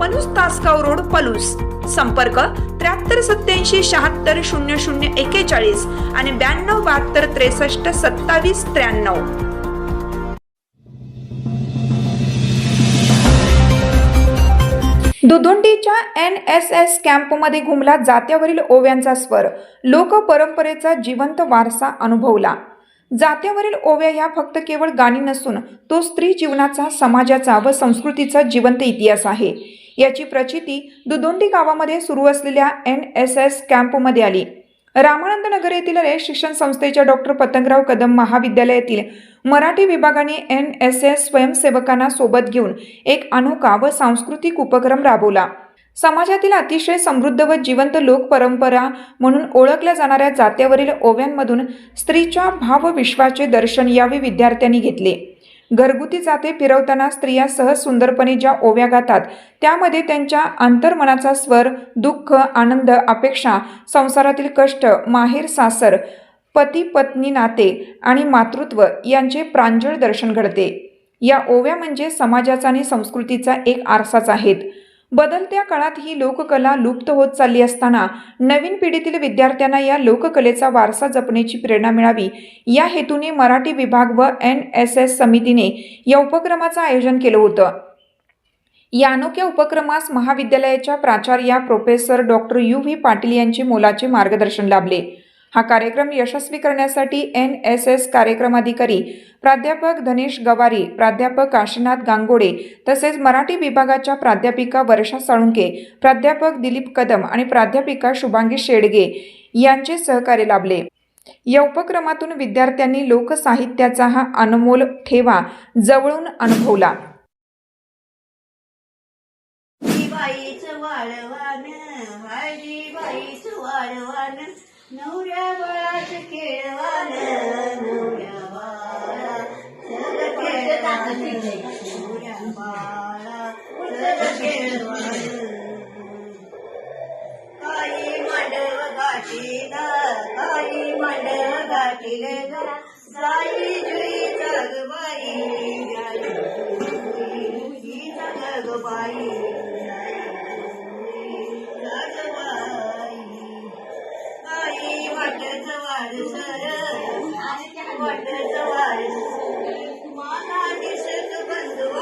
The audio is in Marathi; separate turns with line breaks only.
Palus Tasgaon road Palus. संपर्क त्र्याहत्तर सत्याऐंशी शहात्तर शून्य शून्य एकेचाळीस आणि ब्याण्णव बहात्तर त्रेसष्ट सत्तावीस त्र्याण्णव. दुधुंडीच्या एन एस एस कॅम्पमध्ये घुमला जात्यावरील ओव्यांचा स्वर. लोक परंपरेचा जिवंत वारसा अनुभवला. जात्यावरील ओव्या ह्या फक्त केवळ गाणी नसून तो स्त्री जीवनाचा समाजाचा व संस्कृतीचा जिवंत इतिहास आहे. याची प्रचिती दुदोंडी गावामध्ये सुरू असलेल्या एन एस एस कॅम्पमध्ये आली. रामानंद नगर येथील रे शिक्षण संस्थेच्या डॉक्टर पतंगराव कदम महाविद्यालयातील मराठी विभागाने एन एस एस स्वयंसेवकांना सोबत घेऊन एक अनोखा व सांस्कृतिक उपक्रम राबवला. समाजातील अतिशय समृद्ध व जिवंत लोक परंपरा म्हणून ओळखल्या जाणाऱ्या जात्यावरील ओव्यांमधून स्त्रीच्या भावविश्वाचे दर्शन यावेळी विद्यार्थ्यांनी घेतले. घरगुती जाते फिरवताना स्त्रिया सहज सुंदरपणे ज्या ओव्या गातात त्यामध्ये त्यांच्या अंतर्मनाचा स्वर दुःख आनंद अपेक्षा संसारातील कष्ट माहेर सासर पती पत्नी नाते आणि मातृत्व यांचे प्रांजळ दर्शन घडते. या ओव्या म्हणजे समाजाचा आणि संस्कृतीचा एक आरसाच आहेत. बदलत्या काळात ही लोककला लुप्त होत चालली असताना नवीन पिढीतील विद्यार्थ्यांना या लोककलेचा वारसा जपण्याची प्रेरणा मिळावी. या हेतूने मराठी विभाग व एन एस एस समितीने या उपक्रमाचं आयोजन केलं होतं. या अनोख्या उपक्रमास महाविद्यालयाच्या प्राचार्या professor doctor U V Patil यांचे मोलाचे मार्गदर्शन लाभले. हा कार्यक्रम यशस्वी करण्यासाठी एन एस एस कार्यक्रम अधिकारी प्राध्यापक धनेश गवारी प्राध्यापक काशीनाथ गांगोडे तसेच मराठी विभागाच्या प्राध्यापिका वर्षा साळुंके प्राध्यापक दिलीप कदम आणि प्राध्यापिका शुभांगी शेडगे यांचे सहकार्य लाभले. या उपक्रमातून विद्यार्थ्यांनी लोकसाहित्याचा हा अनमोल ठेवा जवळून अनुभवला.
नवऱ्या बाळाचं खेळवान नवऱ्या बाळा नवऱ्या बाळा काही मांडव गाठीला काही मांडव गाठीला जाई जुई जगबाई जगबाई ಪಡೆದವಾಯಿತು ಮಾತಾ